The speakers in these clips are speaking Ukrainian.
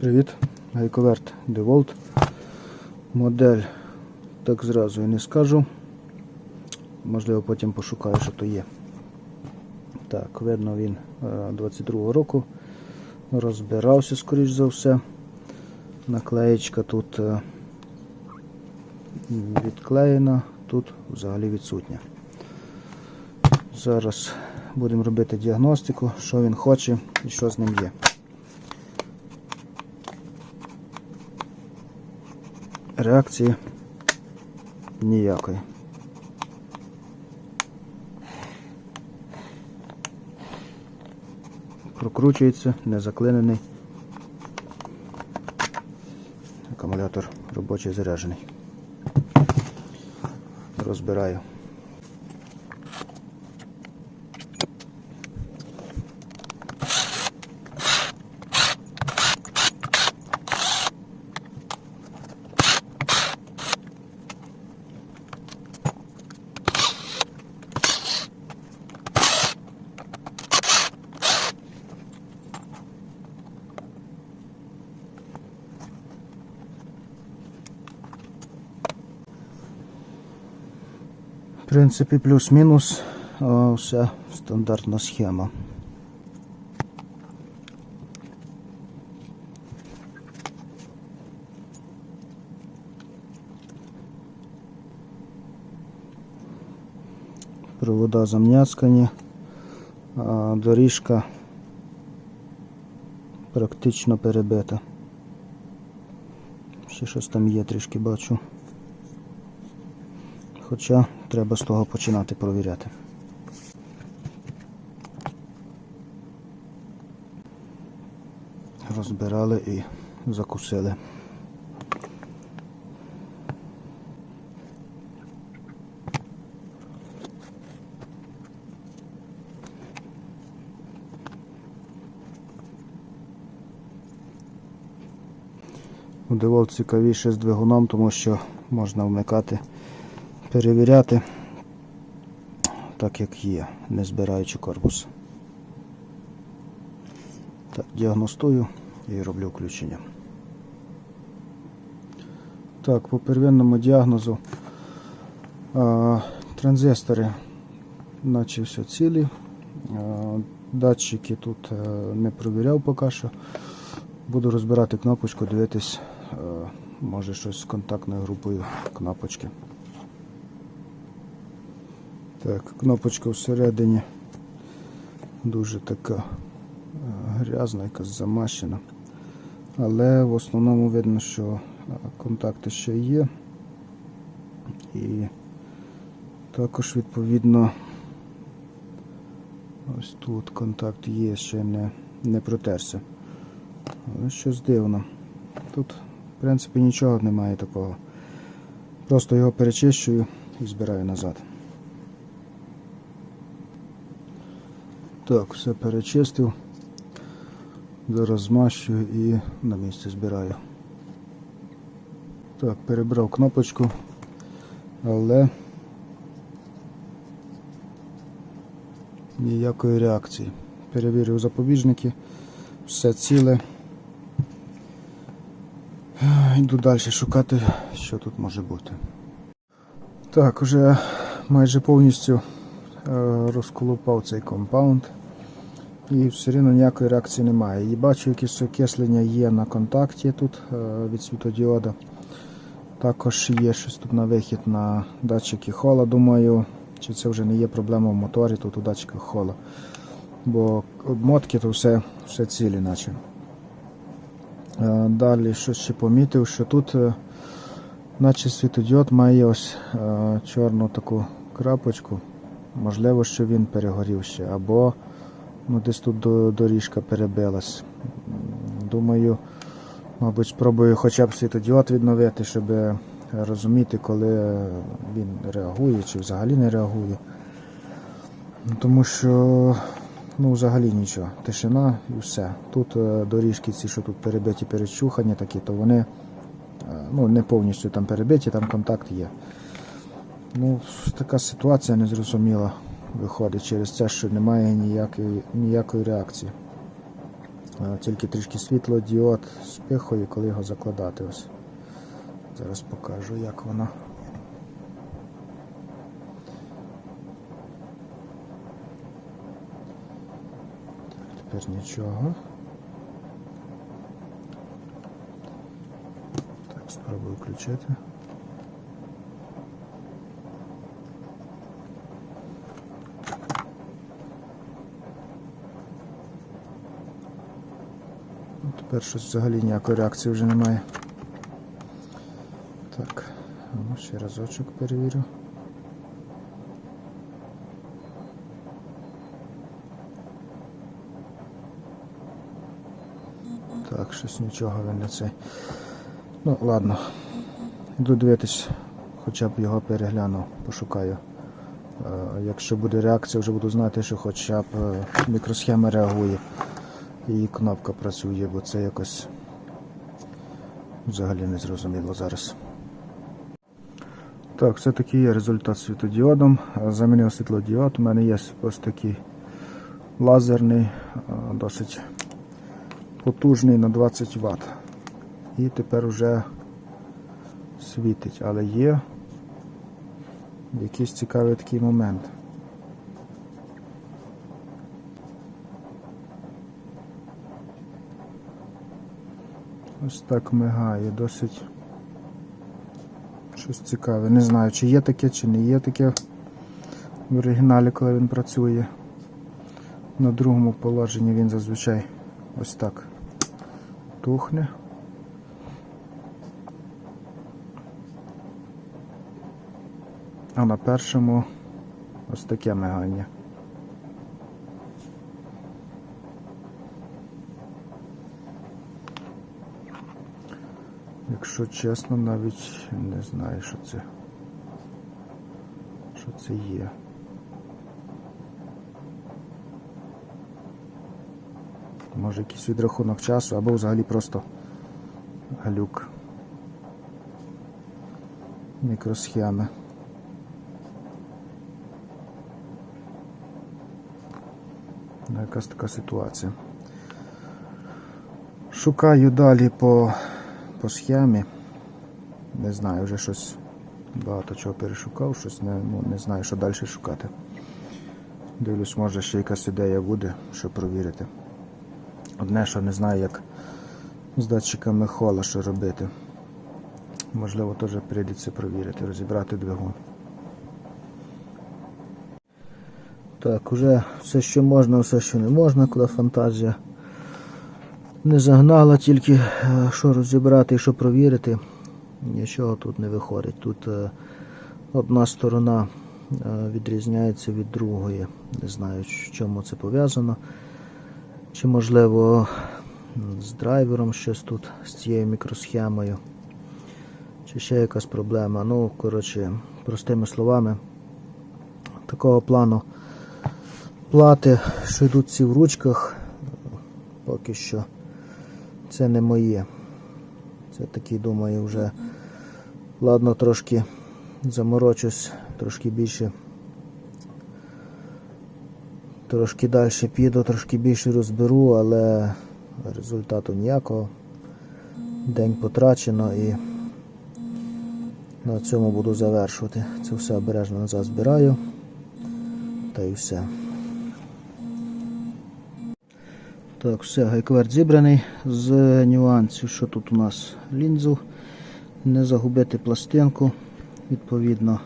Привіт, Гайковерт DeWalt. Модель так зразу і не скажу. Можливо, потім пошукаю, що то є. Так, видно він е, 22-го року. Розбирався, скоріш за все. Наклеєчка тут е, відклеєна, тут взагалі відсутня. Зараз будемо робити діагностику, що він хоче і що з ним є. Реакції ніякої. Прокручується, не заклинений. Акумулятор робочий заряджений. Розбираю. В принципі, плюс-мінус а, все стандартна схема. Провода замняцкані, а доріжка практично перебита. Ще щось там є, трішки бачу. Хоча треба з того починати провіряти. Розбирали і закусили. Удивол цікавіше з двигуном, тому що можна вмикати перевіряти так як є, не збираючи корпус. Так, діагностую і роблю включення. Так, по первинному діагнозу а, транзистори наче все цілі. А, датчики тут а, не провіряв поки що. Буду розбирати кнопочку, дивитись, а, може щось з контактною групою кнопочки. Так, кнопочка всередині дуже така е, грязна, якась замащена. Але в основному видно, що е, контакти ще є. І також відповідно ось тут контакт є, ще не, не протерся. Але щось дивно. Тут, в принципі, нічого немає такого. Просто його перечищую і збираю назад. Так, все перечистив. Зараз змащую і на місці збираю. Так, перебрав кнопочку, але ніякої реакції. Перевірив запобіжники, все ціле. Йду далі шукати, що тут може бути. Так, уже майже повністю е, розколупав цей компаунд. І все рівно ніякої реакції немає. І бачу, якісь окислення є на контакті тут е, від світодіода. Також є щось тут на вихід на датчики хола. Думаю, чи це вже не є проблема в моторі, тут у датчиках хола. Бо обмотки то все, все цілі, наче. Е, Далі щось ще помітив, що тут е, наче світодіод має ось чорну таку крапочку. Можливо, що він перегорів ще, або ну, десь тут доріжка перебилась. Думаю, мабуть, спробую хоча б світодіод відновити, щоб розуміти, коли він реагує чи взагалі не реагує. Ну, Тому що ну, взагалі нічого. Тишина і все. Тут е, доріжки ці, що тут перебиті перечухані такі, то вони е, ну, не повністю там перебиті, там контакт є. Ну, така ситуація незрозуміла виходить через те, що немає ніякої, ніякої реакції. Тільки трішки світлодіод спихує, коли його закладати. Ось. Зараз покажу, як воно. Тепер нічого. Так, спробую включити. Тепер щось взагалі ніякої реакції вже немає. Так, ну, ще разочок перевірю. Так, щось нічого він не цей. Ну, ладно. Йду дивитись, хоча б його перегляну, пошукаю. Е, Якщо буде реакція, вже буду знати, що хоча б е, мікросхема реагує і кнопка працює, бо це якось взагалі не зрозуміло зараз. Так, все-таки є результат світодіодом. Замінив світлодіод. У мене є ось такий лазерний, досить потужний на 20 Вт. І тепер вже світить, але є якийсь цікавий такий момент. Ось так мигає, досить щось цікаве. Не знаю, чи є таке, чи не є таке в оригіналі, коли він працює. На другому положенні він зазвичай ось так тухне. А на першому ось таке мигання. Якщо чесно, навіть не знаю, що це. Що це є. Може якийсь відрахунок часу або взагалі просто глюк мікросхеми. Ну, Якась така ситуація. Шукаю далі по, по схемі. Не знаю, вже щось багато чого перешукав, щось не, ну, не знаю, що далі шукати. Дивлюсь, може ще якась ідея буде, що провірити. Одне, що не знаю, як з датчиками хола що робити. Можливо, теж прийдеться провірити, розібрати двигун. Так, уже все, що можна, все, що не можна, коли фантазія не загнала, тільки е, що розібрати і що провірити, нічого тут не виходить. Тут е, одна сторона е, відрізняється від другої. Не знаю, в чому це пов'язано. Чи можливо з драйвером щось тут, з цією мікросхемою. Чи ще якась проблема. Ну, коротше, простими словами, такого плану плати, що йдуть ці в ручках, поки що це не моє. Це такі, думаю, вже ладно трошки заморочусь, трошки більше. Трошки далі піду, трошки більше розберу, але результату ніякого. День потрачено і на цьому буду завершувати. Це все обережно назад збираю. Та й все. Так, все, гайкверт зібраний з нюансів, що тут у нас лінзу. Не загубити пластинку. Відповідно,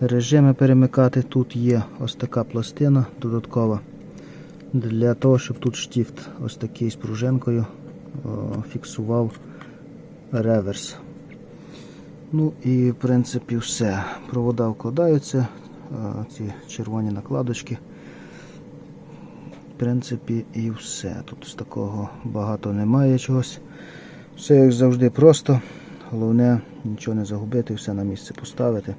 режими перемикати. Тут є ось така пластина додаткова. Для того, щоб тут штифт ось такий з пружинкою фіксував реверс. Ну і в принципі все. Провода вкладаються, ці червоні накладочки. В принципі, і все. Тут з такого багато немає чогось. Все як завжди просто. Головне нічого не загубити, все на місце поставити.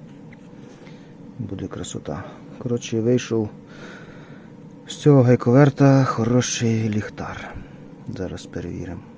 Буде красота. Коротше, вийшов з цього гайковерта хороший ліхтар. Зараз перевіримо.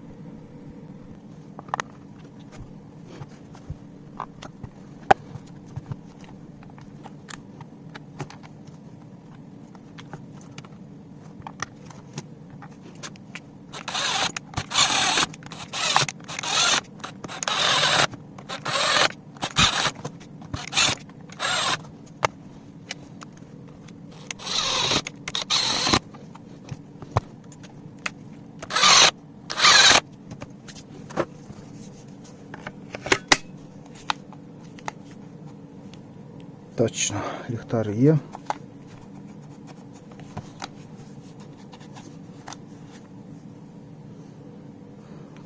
Точно, ліхтар є.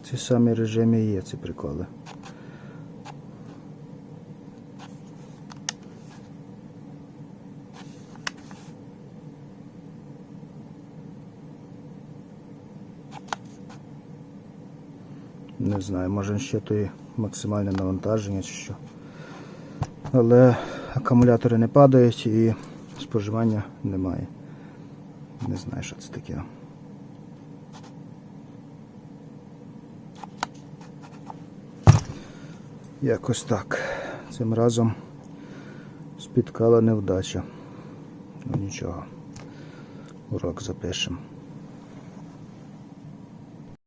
Ці самі режими є, ці приколи. Не знаю, може ще то максимальне навантаження чи що. Але акумулятори не падають і споживання немає. Не знаю, що це таке. Якось так. Цим разом спіткала невдача. Ну нічого. Урок запишемо.